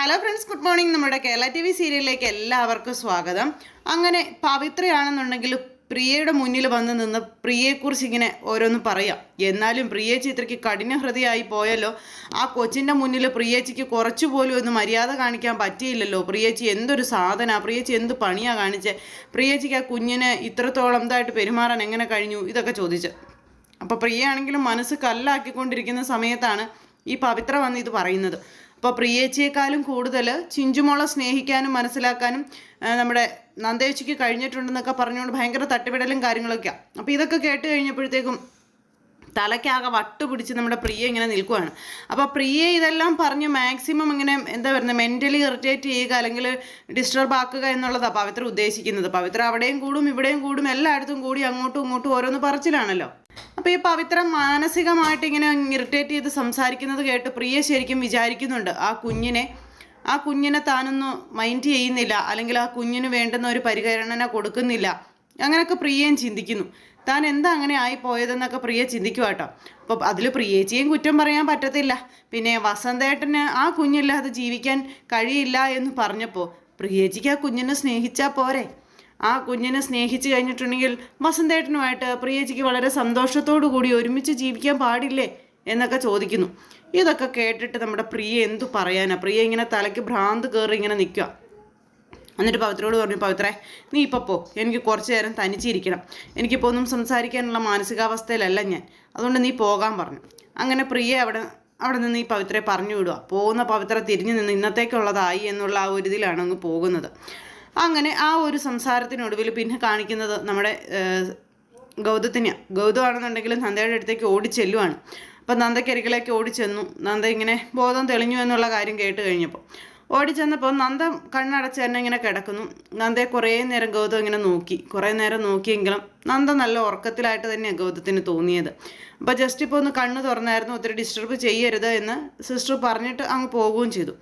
Hello friends good morning നമ്മുടെ Kerala T V സീരിയലിലേക്ക് എല്ലാവർക്കും സ്വാഗതം. അങ്ങനെ പവിത്രയാണെന്നുണ്ടെങ്കിൽ പ്രിയയുടെ മുന്നിൽ വന്ന് നിന്ന് പ്രിയയെക്കുറിച്ച് ഇങ്ങനെ ഓരോന്ന് പറയാം. എന്നാലും പ്രിയേച്ചി ഇത്രയ്ക്ക് കഠിന ഹൃദയമായി പോയല്ലോ. ആ കൊച്ചിന്റെ മുന്നിൽ പ്രിയേച്ചിക്ക് കുറച്ചുപോലും ഒന്ന് മര്യാദ കാണിക്കാൻ പറ്റിയില്ലല്ലോ. പ്രിയേച്ചി എന്തൊരു സാധന പ്രിയേച്ചി എന്ത് പണിയാ കാണിച്ചേ? പ്രിയേച്ചിക്ക് ആ കുഞ്ഞിനെ ഇത്രത്തോളം ഇതായിട്ട് പെരുമാറാൻ എങ്ങനെ കഴിഞ്ഞു? ഇതൊക്കെ ചോദിച്ച്. അപ്പോൾ പ്രിയയാണെങ്കിലും മനസ്സ് കല്ലാക്കിക്കൊണ്ടിരിക്കുന്ന സമയത്താണ് ഈ പവിത്ര വന്ന് ഇത് പറയുന്നത്. അപ്പോൾ പ്രിയേച്ചിയേക്കാളും കൂടുതൽ ചിഞ്ചുമോളെ സ്നേഹിക്കാനും മനസ്സിലാക്കാനും നമ്മുടെ നന്ദേച്ചിക്ക് കഴിഞ്ഞിട്ടുണ്ടെന്നൊക്കെ പറഞ്ഞുകൊണ്ട് ഭയങ്കര തട്ടിവിടലും കാര്യങ്ങളൊക്കെയാണ് അപ്പോൾ ഇതൊക്കെ കേട്ട് കഴിഞ്ഞപ്പോഴത്തേക്കും തലയ്ക്കാകെ വട്ട് പിടിച്ച് നമ്മുടെ പ്രിയ ഇങ്ങനെ നിൽക്കുവാണ്. അപ്പോൾ പ്രിയ ഇതെല്ലാം പറഞ്ഞ് മാക്സിമം ഇങ്ങനെ എന്താ പറയുന്നത് മെന്റലി ഇറിറ്റേറ്റ് ചെയ്യുക അല്ലെങ്കിൽ ഡിസ്റ്റർബ് ആക്കുക എന്നുള്ളതാണ് പവിത്ര ഉദ്ദേശിക്കുന്നത്. പവിത്ര അവിടെയും കൂടും ഇവിടെയും കൂടും എല്ലായിടത്തും കൂടി അങ്ങോട്ടും ഇങ്ങോട്ടും ഓരോന്ന് പറച്ചിലാണല്ലോ. അപ്പോൾ ഈ പവിത്ര മാനസികമായിട്ട് ഇങ്ങനെ ഇറിറ്റേറ്റ് ചെയ്ത് സംസാരിക്കുന്നത് കേട്ട് പ്രിയ ശരിക്കും വിചാരിക്കുന്നുണ്ട് ആ കുഞ്ഞിനെ ആ കുഞ്ഞിനെ താനൊന്നും മൈൻഡ് ചെയ്യുന്നില്ല അല്ലെങ്കിൽ ആ കുഞ്ഞിന് വേണ്ടുന്ന ഒരു പരിഗണന കൊടുക്കുന്നില്ല. അങ്ങനെയൊക്കെ പ്രിയയും ചിന്തിക്കുന്നു. താൻ എന്താ അങ്ങനെ ആയി പോയതെന്നൊക്കെ പ്രിയ ചിന്തിക്കുക കേട്ടോ അപ്പോൾ അതിൽ പ്രിയേച്ചിയും കുറ്റം പറയാൻ പറ്റത്തില്ല. പിന്നെ വസന്തേട്ടന് ആ കുഞ്ഞില്ലാതെ ജീവിക്കാൻ കഴിയില്ല എന്ന് പറഞ്ഞപ്പോൾ പ്രിയേച്ചിക്ക് ആ കുഞ്ഞിനെ സ്നേഹിച്ചാൽ പോരെ. ആ കുഞ്ഞിനെ സ്നേഹിച്ച് കഴിഞ്ഞിട്ടുണ്ടെങ്കിൽ വസന്തേട്ടനുമായിട്ട് പ്രിയജിക്ക് വളരെ സന്തോഷത്തോടു കൂടി ഒരുമിച്ച് ജീവിക്കാൻ പാടില്ലേ എന്നൊക്കെ ചോദിക്കുന്നു. ഇതൊക്കെ കേട്ടിട്ട് നമ്മുടെ പ്രിയ എന്തു പറയാനാ? പ്രിയ ഇങ്ങനെ തലയ്ക്ക് ഭ്രാന്ത് കയറി ഇങ്ങനെ നിൽക്കുക. എന്നിട്ട് പവിത്രയോട് പറഞ്ഞു പവിത്രേ നീ ഇപ്പോൾ പോ. എനിക്ക് കുറച്ച് നേരം തനിച്ചിരിക്കണം. എനിക്കിപ്പോൾ ഒന്നും സംസാരിക്കാനുള്ള മാനസികാവസ്ഥയിലല്ല ഞാൻ. അതുകൊണ്ട് നീ പോകാൻ പറഞ്ഞു. അങ്ങനെ പ്രിയ അവിടെ അവിടെ നിന്ന് ഈ പവിത്രയെ പറഞ്ഞു വിടുക. പോകുന്ന പവിത്ര തിരിഞ്ഞു നിന്ന് ഇന്നത്തേക്കുള്ളതായി എന്നുള്ള ആ ഒരു ഇതിലാണ് അങ്ങ് പോകുന്നത്. അങ്ങനെ ആ ഒരു സംസാരത്തിനൊടുവിൽ പിന്നെ കാണിക്കുന്നത് നമ്മുടെ ഗൗതത്തിന് ഗൗതത്തിനെയാണ് ഗൗതമാണെന്നുണ്ടെങ്കിൽ നന്ദയുടെ അടുത്തേക്ക് ഓടി ചെല്ലുവാണ്. അപ്പം നന്ദക്കരികിലേക്ക് ഓടി നന്ദ ഇങ്ങനെ ബോധം തെളിഞ്ഞു എന്നുള്ള കാര്യം കേട്ട് കഴിഞ്ഞപ്പോൾ. ഓടി ചെന്നപ്പോൾ നന്ദ കണ്ണടച്ച് തന്നെ ഇങ്ങനെ കിടക്കുന്നു. നന്ദയെ കുറേ നേരം ഗൗതം ഇങ്ങനെ നോക്കി. കുറേ നേരം നോക്കിയെങ്കിലും നന്ദ നല്ല ഉറക്കത്തിലായിട്ട് തന്നെയാണ് ഗൗതത്തിന് തോന്നിയത്. അപ്പോൾ ജസ്റ്റ് ഇപ്പോൾ ഒന്ന് കണ്ണ് തുറന്നായിരുന്നു ഒത്തിരി ഡിസ്റ്റർബ് ചെയ്യരുത് എന്ന് സിസ്റ്റർ പറഞ്ഞിട്ട് അങ്ങ് പോവുകയും ചെയ്തു.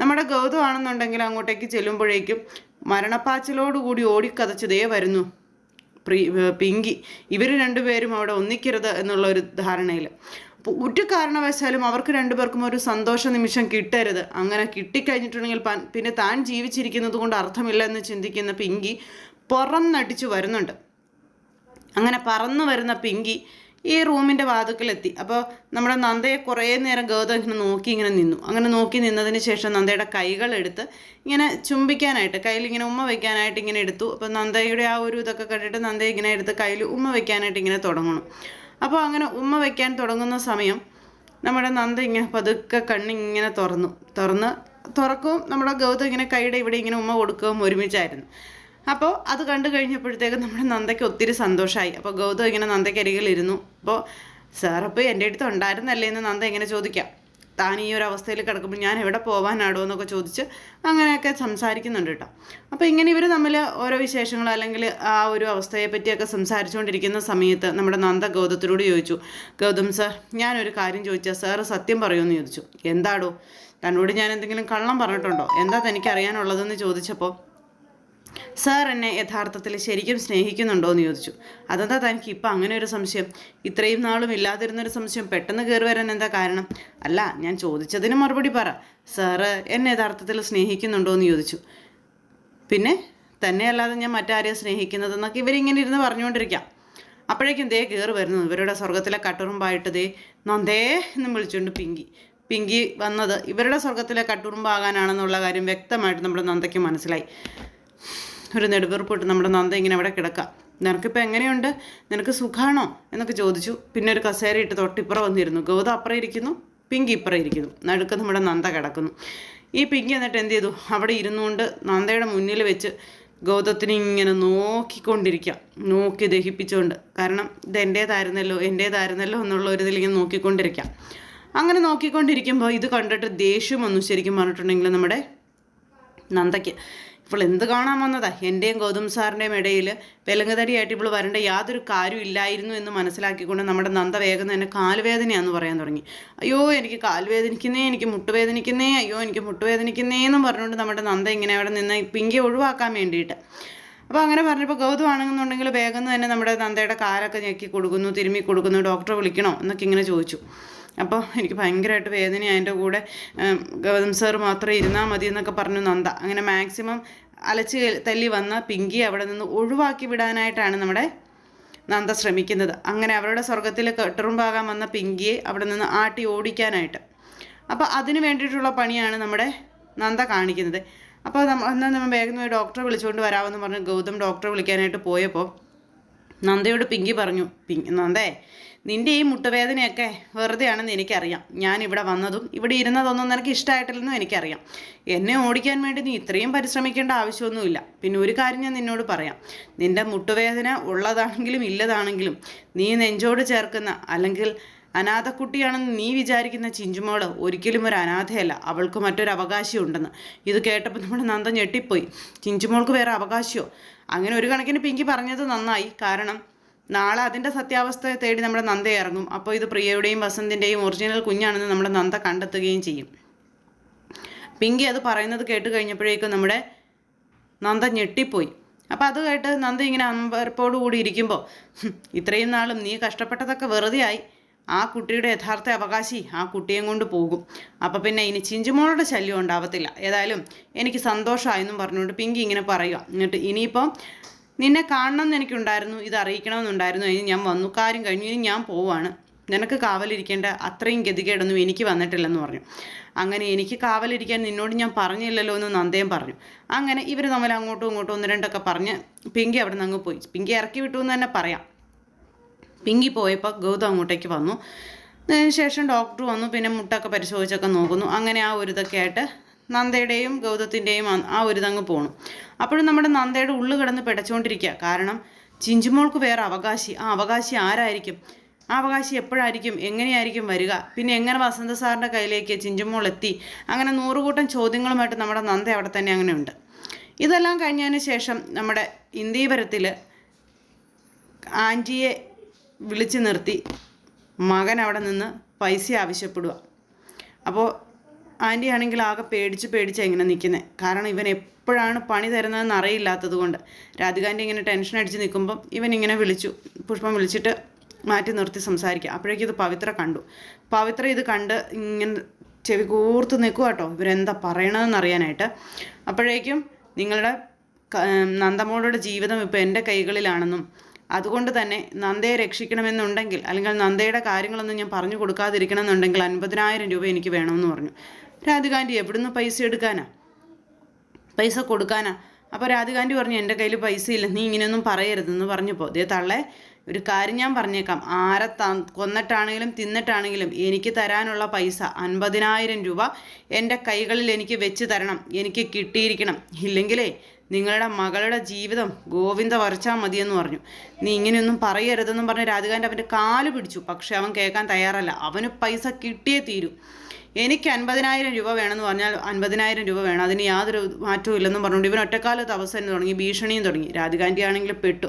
നമ്മുടെ ഗൗതം ആണെന്നുണ്ടെങ്കിൽ അങ്ങോട്ടേക്ക് ചെല്ലുമ്പോഴേക്കും മരണപ്പാച്ചിലോടുകൂടി ഓടിക്കതച്ച് ദേ വരുന്നു പിങ്കി. ഇവർ രണ്ടുപേരും അവിടെ ഒന്നിക്കരുത് എന്നുള്ള ഒരു ധാരണയിൽ ഒറ്റ കാരണവശാലും അവർക്ക് രണ്ടുപേർക്കും ഒരു സന്തോഷ നിമിഷം കിട്ടരുത്. അങ്ങനെ കിട്ടിക്കഴിഞ്ഞിട്ടുണ്ടെങ്കിൽ പിന്നെ താൻ ജീവിച്ചിരിക്കുന്നത് കൊണ്ട് അർത്ഥമില്ല എന്ന് ചിന്തിക്കുന്ന പിങ്കി പുറം നടിച്ചു വരുന്നുണ്ട്. അങ്ങനെ പറന്നു വരുന്ന പിങ്കി ഈ റൂമിന്റെ വാതുക്കലെത്തി. അപ്പോൾ നമ്മുടെ നന്ദയെ കുറേ നേരം ഗൗതം ഇങ്ങനെ നോക്കി ഇങ്ങനെ നിന്നു. അങ്ങനെ നോക്കി നിന്നതിന് ശേഷം നന്ദയുടെ കൈകളെടുത്ത് ഇങ്ങനെ ചുംബിക്കാനായിട്ട് കയ്യിൽ ഇങ്ങനെ ഉമ്മ വയ്ക്കാനായിട്ട് ഇങ്ങനെ എടുത്തു. അപ്പോൾ നന്ദയുടെ ആ ഒരു ഇതൊക്കെ കണ്ടിട്ട് നന്ദയെ ഇങ്ങനെ എടുത്ത് കയ്യിൽ ഉമ്മ വയ്ക്കാനായിട്ട് ഇങ്ങനെ തുടങ്ങണം. അപ്പോൾ അങ്ങനെ ഉമ്മ വയ്ക്കാൻ തുടങ്ങുന്ന സമയം നമ്മുടെ നന്ദ ഇങ്ങനെ പതുക്കെ കണ്ണിങ്ങനെ തുറന്നു. തുറന്ന് തുറക്കും നമ്മുടെ ഗൗതം ഇങ്ങനെ കൈയുടെ ഇവിടെ ഇങ്ങനെ ഉമ്മ കൊടുക്കുകയും ഒരുമിച്ചായിരുന്നു. അപ്പോൾ അത് കണ്ടു കഴിഞ്ഞപ്പോഴത്തേക്കും നമ്മുടെ നന്ദയ്ക്ക് ഒത്തിരി സന്തോഷമായി അപ്പോൾ ഗൗതം ഇങ്ങനെ നന്ദയ്ക്ക് അരികിലിരുന്നു അപ്പോൾ സാർ അപ്പോൾ എന്റെ അടുത്ത് ഉണ്ടായിരുന്നല്ലേ എന്ന് നന്ദ ഇങ്ങനെ ചോദിക്കാം. താൻ ഈ ഒരു അവസ്ഥയിൽ കിടക്കുമ്പോൾ ഞാൻ എവിടെ പോകാനാടോ എന്നൊക്കെ ചോദിച്ച് അങ്ങനെയൊക്കെ സംസാരിക്കുന്നുണ്ട് കേട്ടോ. അപ്പോൾ ഇങ്ങനെ ഇവർ തമ്മിൽ ഓരോ വിശേഷങ്ങൾ അല്ലെങ്കിൽ ആ ഒരു അവസ്ഥയെ പറ്റിയൊക്കെ സംസാരിച്ചുകൊണ്ടിരിക്കുന്ന സമയത്ത് നമ്മുടെ നന്ദ ഗൗതത്തിനോട് ചോദിച്ചു. ഗൗതം സാർ ഞാനൊരു കാര്യം ചോദിച്ചാൽ സാറ് സത്യം പറയുമെന്ന് ചോദിച്ചു. എന്താടോ? തന്നോട് ഞാൻ എന്തെങ്കിലും കള്ളം പറഞ്ഞിട്ടുണ്ടോ? എന്താ തനിക്ക് അറിയാനുള്ളതെന്ന് ചോദിച്ചപ്പോൾ സാർ എന്നെ യഥാർത്ഥത്തിൽ ശരിക്കും സ്നേഹിക്കുന്നുണ്ടോ എന്ന് ചോദിച്ചു. അതെന്താ തനിക്ക് ഇപ്പം അങ്ങനെ ഒരു സംശയം? ഇത്രയും നാളും ഇല്ലാതിരുന്നൊരു സംശയം പെട്ടെന്ന് കയറി വരാൻ എന്താ കാരണം? അല്ല ഞാൻ ചോദിച്ചതിന് മറുപടി പറ. സാറ് എന്നെ യഥാർത്ഥത്തിൽ സ്നേഹിക്കുന്നുണ്ടോ എന്ന് ചോദിച്ചു. പിന്നെ തന്നെ അല്ലാതെ ഞാൻ മറ്റാരെയും സ്നേഹിക്കുന്നതെന്നൊക്കെ ഇവരിങ്ങനെ ഇരുന്ന് പറഞ്ഞുകൊണ്ടിരിക്കാം. അപ്പോഴേക്കും ദേ കയറി വരുന്നു. ഇവരുടെ സ്വർഗത്തിലെ കട്ടുറുമ്പായിട്ട് ദേ നന്ദേ എന്ന് വിളിച്ചുകൊണ്ട് പിങ്കി. പിങ്കി വന്നത് ഇവരുടെ സ്വർഗത്തിലെ കട്ടുറുമ്പാകാനാണെന്നുള്ള കാര്യം വ്യക്തമായിട്ട് നമ്മുടെ നന്ദയ്ക്ക് മനസ്സിലായി. ഒരു നെടുവീർപ്പിട്ട് നമ്മുടെ നന്ദ ഇങ്ങനെ അവിടെ കിടക്കാം. നിനക്കിപ്പോൾ എങ്ങനെയുണ്ട്? നിനക്ക് സുഖാണോ? എന്നൊക്കെ ചോദിച്ചു. പിന്നെ ഒരു കസേര ഇട്ട് തൊട്ടിപ്പുറം വന്നിരുന്നു. ഗൗത അപ്പുറം ഇരിക്കുന്നു പിങ്കി ഇപ്പുറം ഇരിക്കുന്നു. നടുക്ക് നമ്മുടെ നന്ദ കിടക്കുന്നു. ഈ പിങ്കി എന്നിട്ട് എന്ത് ചെയ്തു? അവിടെ ഇരുന്നുകൊണ്ട് നന്ദയുടെ മുന്നിൽ വെച്ച് ഗൗതത്തിന് ഇങ്ങനെ നോക്കിക്കൊണ്ടിരിക്കാം. നോക്കി ദഹിപ്പിച്ചുകൊണ്ട് കാരണം ഇത് എന്റേതായിരുന്നല്ലോ എന്റേതായിരുന്നല്ലോ എന്നുള്ള ഒരു ഇതിലിങ്ങനെ നോക്കിക്കൊണ്ടിരിക്കാം. അങ്ങനെ നോക്കിക്കൊണ്ടിരിക്കുമ്പോൾ ഇത് കണ്ടിട്ട് ദേഷ്യം വന്നു ശരിക്കും പറഞ്ഞിട്ടുണ്ടെങ്കിൽ നമ്മുടെ നന്ദയ്ക്ക്. ഇപ്പോൾ എന്ത് കാണാൻ വന്നതാ? എന്റെയും ഗൗതം സാറിന്റെയും ഇടയിൽ പെലങ്കതടിയായിട്ട് ഇപ്പോൾ വരേണ്ട യാതൊരു കാര്യം ഇല്ലായിരുന്നു എന്ന് മനസ്സിലാക്കിക്കൊണ്ട് നമ്മുടെ നന്ദ വേഗം തന്നെ കാലുവേദനയാന്ന് പറയാൻ തുടങ്ങി. അയ്യോ എനിക്ക് കാലുവേദനിക്കുന്നേ എനിക്ക് മുട്ടുവേദനിക്കുന്നേ അയ്യോ എനിക്ക് മുട്ടുവേദനിക്കുന്നേ എന്നും പറഞ്ഞുകൊണ്ട് നമ്മുടെ നന്ദ ഇങ്ങനെ അവിടെ നിന്ന് പിങ്കി ഒഴിവാക്കാൻ വേണ്ടിയിട്ട്. അപ്പോൾ അങ്ങനെ പറഞ്ഞപ്പോൾ ഗൗതം ആണെന്നുണ്ടെങ്കിൽ വേഗം തന്നെ നമ്മുടെ നന്ദയുടെ കാലൊക്കെ ഞെക്കി കൊടുക്കുന്നു തിരുമ്മി കൊടുക്കുന്നു ഡോക്ടറെ വിളിക്കണോ എന്നൊക്കെ ഇങ്ങനെ ചോദിച്ചു. അപ്പോൾ എനിക്ക് ഭയങ്കരമായിട്ട് വേദന അതിന്റെ കൂടെ ഗൗതം സാർ മാത്രമേ ഇരുന്നാൽ മതി എന്നൊക്കെ പറഞ്ഞു നന്ദ. അങ്ങനെ മാക്സിമം അലച്ച് തല്ലി വന്ന പിങ്കി അവിടെ നിന്ന് ഒഴിവാക്കി വിടാനായിട്ടാണ് നമ്മുടെ നന്ദ ശ്രമിക്കുന്നത്. അങ്ങനെ അവരുടെ സ്വർഗത്തിൽ കെട്ടുറുമ്പാകാൻ വന്ന പിങ്കിയെ അവിടെ നിന്ന് ആട്ടി ഓടിക്കാനായിട്ട്. അപ്പോൾ അതിന് വേണ്ടിയിട്ടുള്ള പണിയാണ് നമ്മുടെ നന്ദ കാണിക്കുന്നത്. അപ്പോൾ നമ്മൾ എന്നാൽ നമ്മൾ വേഗം ഡോക്ടറെ വിളിച്ചുകൊണ്ട് വരാമെന്ന് പറഞ്ഞ് ഗൗതം ഡോക്ടറെ വിളിക്കാനായിട്ട് പോയപ്പോൾ നന്ദയോട് പിങ്കി പറഞ്ഞു പിങ്കി നന്ദേ നിന്റെ ഈ മുട്ടുവേദനയൊക്കെ വെറുതെയാണെന്ന് എനിക്കറിയാം. ഞാൻ ഇവിടെ വന്നതും ഇവിടെ ഇരുന്നതൊന്നും നിനക്ക് ഇഷ്ടമായിട്ടില്ലെന്നും എനിക്കറിയാം. എന്നെ ഓടിക്കാൻ വേണ്ടി നീ ഇത്രയും പരിശ്രമിക്കേണ്ട ആവശ്യമൊന്നുമില്ല. പിന്നെ ഒരു കാര്യം ഞാൻ നിന്നോട് പറയാം. നിന്റെ മുട്ടുവേദന ഉള്ളതാണെങ്കിലും ഇല്ലതാണെങ്കിലും നീ നെഞ്ചോട് ചേർക്കുന്ന അല്ലെങ്കിൽ അനാഥക്കുട്ടിയാണെന്ന് നീ വിചാരിക്കുന്ന ചിഞ്ചുമോൾ ഒരിക്കലും ഒരു അനാഥയല്ല. അവൾക്ക് മറ്റൊരു അവകാശമുണ്ടെന്ന് ഇത് കേട്ടപ്പോൾ നമ്മുടെ നന്ദ ഞെട്ടിപ്പോയി. ചിഞ്ചുമോൾക്ക് വേറെ അവകാശമോ അങ്ങനെ ഒരു കണക്കിന് പിങ്കി പറഞ്ഞത് നന്നായി. കാരണം നാളെ അതിന്റെ സത്യാവസ്ഥയെ തേടി നമ്മുടെ നന്ദ ഇറങ്ങും. അപ്പോൾ ഇത് പ്രിയയുടെയും വസന്തിന്റെയും ഒറിജിനൽ കുഞ്ഞാണെന്ന് നമ്മുടെ നന്ദ കണ്ടെത്തുകയും ചെയ്യും. പിങ്കി അത് പറയുന്നത് കേട്ട് കഴിഞ്ഞപ്പോഴേക്കും നമ്മുടെ നന്ദ ഞെട്ടിപ്പോയി. അപ്പോൾ അത് കേട്ട് നന്ദ ഇങ്ങനെ അമ്പരപ്പോടുകൂടി ഇരിക്കുമ്പോൾ "ഹും, ഇത്രയും നാളും നീ കഷ്ടപ്പെട്ടതൊക്കെ വെറുതെയായി. ആ കുട്ടിയുടെ യഥാർത്ഥ അവകാശി ആ കുട്ടിയെ കൊണ്ട് പോകും. അപ്പോൾ പിന്നെ ഇനി ചിഞ്ചുമോളുടെ ശല്യം ഉണ്ടാവത്തില്ല. ഏതായാലും എനിക്ക് സന്തോഷമായെന്നും പറഞ്ഞുകൊണ്ട് പിങ്കി ഇങ്ങനെ പറയുക എന്നിട്ട് ഇനിയിപ്പം നിന്നെ കാണണം എന്ന് എനിക്കുണ്ടായിരുന്നു ഇത് അറിയിക്കണമെന്നുണ്ടായിരുന്നു അതിന് ഞാൻ വന്നു. കാര്യം കഴിഞ്ഞു ഇനി ഞാൻ പോവാണ് നിനക്ക് കാവലിരിക്കേണ്ട അത്രയും ഗതികേടൊന്നും എനിക്ക് വന്നിട്ടില്ലെന്ന് പറഞ്ഞു. അങ്ങനെ എനിക്ക് കാവലിരിക്കാൻ നിന്നോട് ഞാൻ പറഞ്ഞില്ലല്ലോ എന്ന് നന്ദയും പറഞ്ഞു. അങ്ങനെ ഇവർ തമ്മിൽ അങ്ങോട്ടും ഇങ്ങോട്ടും ഒന്ന് രണ്ടൊക്കെ പറഞ്ഞ് പിങ്കി അവിടെ നിന്ന് അങ്ങ് പോയി. പിങ്കി ഇറക്കി വിട്ടു എന്ന് തന്നെ പറയാം. പിങ്കി പോയപ്പോൾ ഗൗതം അങ്ങോട്ടേക്ക് വന്നു. ശേഷം ഡോക്ടർ വന്നു. പിന്നെ മുട്ടൊക്കെ പരിശോധിച്ചൊക്കെ നോക്കുന്നു. അങ്ങനെ ആ ഒരു ഇതൊക്കെ ആയിട്ട് നന്ദയുടെയും ഗൗതത്തിന്റെയും ആ- ഒരുതങ്ങ് പോണു. അപ്പോഴും നമ്മുടെ നന്ദയുടെ ഉള്ളു കിടന്ന് പിടച്ചുകൊണ്ടിരിക്കുക കാരണം ചിഞ്ചുമോൾക്ക് വേറെ അവകാശി. ആ അവകാശി ആരായിരിക്കും? ആ അവകാശി എപ്പോഴായിരിക്കും? എങ്ങനെയായിരിക്കും വരിക? പിന്നെ എങ്ങനെ വസന്ത സാറിന്റെ കയ്യിലേക്ക് ചിഞ്ചുമോൾ എത്തി? അങ്ങനെ നൂറുകൂട്ടം ചോദ്യങ്ങളുമായിട്ട് നമ്മുടെ നന്ദ അവിടെ തന്നെ അങ്ങനെ ഉണ്ട്. ഇതെല്ലാം കഴിഞ്ഞതിന് ശേഷം നമ്മുടെ ഇന്ദീവരത്തിൽ ആന്റിയെ വിളിച്ചു നിർത്തി. മകൻ അവിടെ നിന്ന് പൈസ ആവശ്യപ്പെടുക അപ്പോൾ ആന്റി ആണെങ്കിൽ ആകെ പേടിച്ച് പേടിച്ച് എങ്ങനെ നിൽക്കുന്നത് കാരണം ഇവൻ എപ്പോഴാണ് പണി തരുന്നതെന്ന് അറിയില്ലാത്തത് കൊണ്ട്. രാധികാന്റെ ഇങ്ങനെ ടെൻഷൻ അടിച്ച് നിൽക്കുമ്പം ഇവൻ ഇങ്ങനെ വിളിച്ചു. പുഷ്പം വിളിച്ചിട്ട് മാറ്റി നിർത്തി സംസാരിക്കുക അപ്പോഴേക്കും ഇത് പവിത്ര കണ്ടു. പവിത്ര ഇത് കണ്ട് ഇങ്ങനെ ചെവി കൂർത്ത് നിൽക്കുക കേട്ടോ ഇവരെന്താ പറയണതെന്ന് അറിയാനായിട്ട്. അപ്പോഴേക്കും നിങ്ങളുടെ നന്ദമോളുടെ ജീവിതം ഇപ്പോൾ എന്റെ കൈകളിലാണെന്നും അതുകൊണ്ട് തന്നെ നന്ദയെ രക്ഷിക്കണമെന്നുണ്ടെങ്കിൽ അല്ലെങ്കിൽ നന്ദയുടെ കാര്യങ്ങളൊന്നും ഞാൻ പറഞ്ഞു കൊടുക്കാതിരിക്കണമെന്നുണ്ടെങ്കിൽ അൻപതിനായിരം രൂപ എനിക്ക് വേണമെന്ന് പറഞ്ഞു. രാധികാന്റി എവിടുന്ന് പൈസ എടുക്കാനാ? പൈസ കൊടുക്കാനാ? അപ്പോൾ രാധികാന്റി പറഞ്ഞു എന്റെ കയ്യിൽ പൈസ ഇല്ല നീ ഇങ്ങനെയൊന്നും പറയരുതെന്ന് പറഞ്ഞപ്പോൾ ദേ തള്ളേ ഒരു കാര്യം ഞാൻ പറഞ്ഞേക്കാം. ആരെ ത കൊന്നിട്ടാണെങ്കിലും തിന്നിട്ടാണെങ്കിലും എനിക്ക് തരാനുള്ള പൈസ അൻപതിനായിരം രൂപ എന്റെ കൈകളിൽ എനിക്ക് വെച്ച് തരണം. എനിക്ക് കിട്ടിയിരിക്കണം. ഇല്ലെങ്കിലേ നിങ്ങളുടെ മകളുടെ ജീവിതം ഗോവിന്ദ വരച്ചാൽ മതിയെന്ന് പറഞ്ഞു. നീ ഇങ്ങനെയൊന്നും പറയരുതെന്നും പറഞ്ഞ് രാധികാന്റെ അവന്റെ കാൽ പിടിച്ചു. പക്ഷെ അവൻ കേൾക്കാൻ തയ്യാറല്ല. അവന് പൈസ കിട്ടിയേ തീരൂ. എനിക്ക് അൻപതിനായിരം രൂപ വേണമെന്ന് പറഞ്ഞാൽ അൻപതിനായിരം രൂപ വേണം. അതിന് യാതൊരു മാറ്റവും ഇല്ലെന്നും പറഞ്ഞുകൊണ്ട് ഇവൻ ഒറ്റക്കാലത്ത് അവസരം തുടങ്ങി. ഭീഷണിയും തുടങ്ങി. രാധികാന്റെ ആണെങ്കിൽ പെട്ടു.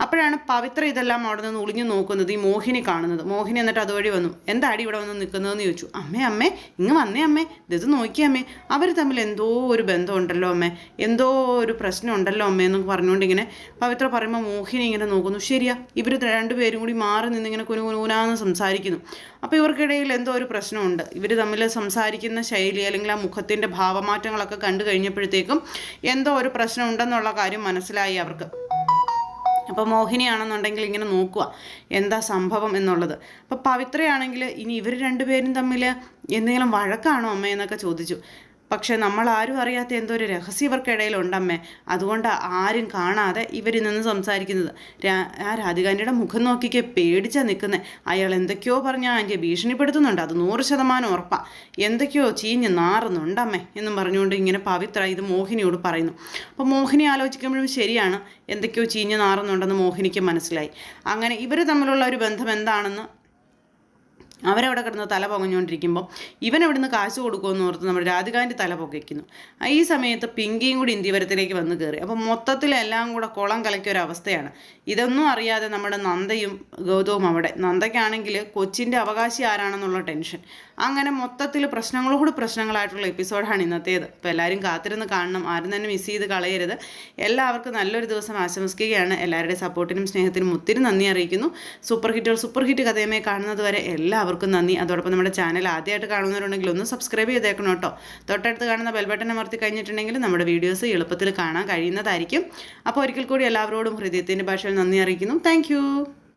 അപ്പോഴാണ് പവിത്ര ഇതെല്ലാം അവിടെ നിന്ന് ഒളിഞ്ഞു നോക്കുന്നത് ഈ മോഹിനി കാണുന്നത്. മോഹിനി എന്നിട്ട് അതുവഴി വന്നു എന്താടി ഇവിടെ വന്ന് നിൽക്കുന്നതെന്ന് ചോദിച്ചു. അമ്മേ അമ്മേ ഇങ്ങ് വന്നേ അമ്മേ. ഇത് നോക്കിയേ അമ്മേ. അവർ തമ്മിൽ എന്തോ ഒരു ബന്ധമുണ്ടല്ലോ അമ്മേ. എന്തോ ഒരു പ്രശ്നം ഉണ്ടല്ലോ അമ്മേ എന്ന് പറഞ്ഞുകൊണ്ട് ഇങ്ങനെ പവിത്ര പറയുമ്പോൾ മോഹിനി ഇങ്ങനെ നോക്കുന്നു. ശരിയാ ഇവർ രണ്ടുപേരും കൂടി മാറി നിന്നിങ്ങനെ കുനുകുനൂനാന്ന് സംസാരിക്കുന്നു. അപ്പോൾ ഇവർക്കിടയിൽ എന്തോ ഒരു പ്രശ്നമുണ്ട്. ഇവർ തമ്മിൽ സംസാരിക്കുന്ന ശൈലി അല്ലെങ്കിൽ ആ മുഖത്തിന്റെ ഭാവമാറ്റങ്ങളൊക്കെ കണ്ടു കഴിഞ്ഞപ്പോഴത്തേക്കും എന്തോ ഒരു പ്രശ്നം ഉണ്ടെന്നുള്ള കാര്യം മനസ്സിലായി അവർക്ക്. അപ്പോൾ മോഹിനിയാണെന്നുണ്ടെങ്കിൽ ഇങ്ങനെ നോക്കുക എന്താ സംഭവം എന്നുള്ളത്. അപ്പോൾ പവിത്രയാണെങ്കിൽ ഇനി ഇവർ രണ്ടുപേരും തമ്മിൽ എന്തെങ്കിലും വഴക്കാണോ അമ്മയെന്നൊക്കെ ചോദിച്ചു. പക്ഷെ നമ്മൾ ആരും അറിയാത്ത എന്തോ ഒരു രഹസ്യം ഇവർക്കിടയിലുണ്ടമ്മേ. അതുകൊണ്ട് ആരും കാണാതെ ഇവരിൽ നിന്ന് സംസാരിക്കുന്നത്. ആ രാധികാന്റെ മുഖം നോക്കിക്കെ പേടിച്ചാ നിൽക്കുന്നത് അയാൾ എന്തൊക്കെയോ പറഞ്ഞ ആന്റിയെ ഭീഷണിപ്പെടുത്തുന്നുണ്ട്. അത് നൂറ് ശതമാനം ഉറപ്പാ. എന്തൊക്കെയോ ചീഞ്ഞ് നാറുന്നുണ്ടമ്മേ എന്നും പറഞ്ഞുകൊണ്ട് ഇങ്ങനെ പവിത്ര ഇത് മോഹിനിയോട് പറയുന്നു. അപ്പോൾ മോഹിനി ആലോചിക്കുമ്പോഴും ശരിയാണ്. എന്തൊക്കെയോ ചീഞ്ഞ് നാറുന്നുണ്ടെന്ന് മോഹിനിക്ക് മനസ്സിലായി. അങ്ങനെ ഇവർ തമ്മിലുള്ള ഒരു ബന്ധം എന്താണെന്ന് അവരവിടെ കിടന്ന് തല പൊങ്ങഞ്ഞുകൊണ്ടിരിക്കുമ്പോൾ ഇവൻ അവിടുന്ന് കാശ് കൊടുക്കുമെന്ന് ഓർത്ത് നമ്മുടെ രാധികാന്റെ തല പൊക്കിക്കുന്നു. ഈ സമയത്ത് പിങ്കിയും കൂടി ഇന്ത്യവരത്തിലേക്ക് വന്ന് കയറി. അപ്പോൾ മൊത്തത്തിൽ എല്ലാം കൂടെ കുളം കലക്കിയ ഒരു അവസ്ഥയാണ് ഇതൊന്നും അറിയാതെ നമ്മുടെ നന്ദയും ഗൗതവും അവിടെ. നന്ദയ്ക്കാണെങ്കിൽ കൊച്ചിന്റെ അവകാശി ആരാണെന്നുള്ള ടെൻഷൻ. അങ്ങനെ മൊത്തത്തിൽ പ്രശ്നങ്ങളോട് പ്രശ്നങ്ങളായിട്ടുള്ള എപ്പിസോഡാണ് ഇന്നത്തേത്. അപ്പോൾ എല്ലാവരും കാത്തിരുന്ന് കാണണം. ആരും തന്നെ മിസ് ചെയ്ത് കളയരുത്. എല്ലാവർക്കും നല്ലൊരു ദിവസം ആശംസിക്കുകയാണ്. എല്ലാവരുടെയും സപ്പോർട്ടിനും സ്നേഹത്തിനും ഒത്തിരി നന്ദി അറിയിക്കുന്നു. സൂപ്പർ ഹിറ്റുകൾ സൂപ്പർ ഹിറ്റ് കഥയുമായി കാണുന്നത് വരെ എല്ലാവർക്കും എല്ലാവർക്കും നന്ദി. അതോടൊപ്പം നമ്മുടെ ചാനൽ ആദ്യമായിട്ട് കാണുന്നവരുണ്ടെങ്കിൽ ഒന്ന് സബ്സ്ക്രൈബ് ചെയ്തേക്കണം കേട്ടോ. തൊട്ടടുത്ത് കാണുന്ന ബെൽബട്ടൺ അമർത്തി കഴിഞ്ഞിട്ടുണ്ടെങ്കിൽ നമ്മുടെ വീഡിയോസ് എളുപ്പത്തിൽ കാണാൻ കഴിയുന്നതായിരിക്കും. അപ്പോൾ ഒരിക്കൽ കൂടി എല്ലാവരോടും ഹൃദയത്തിന്റെ ഭാഷയിൽ നന്ദി അറിയിക്കുന്നു. താങ്ക്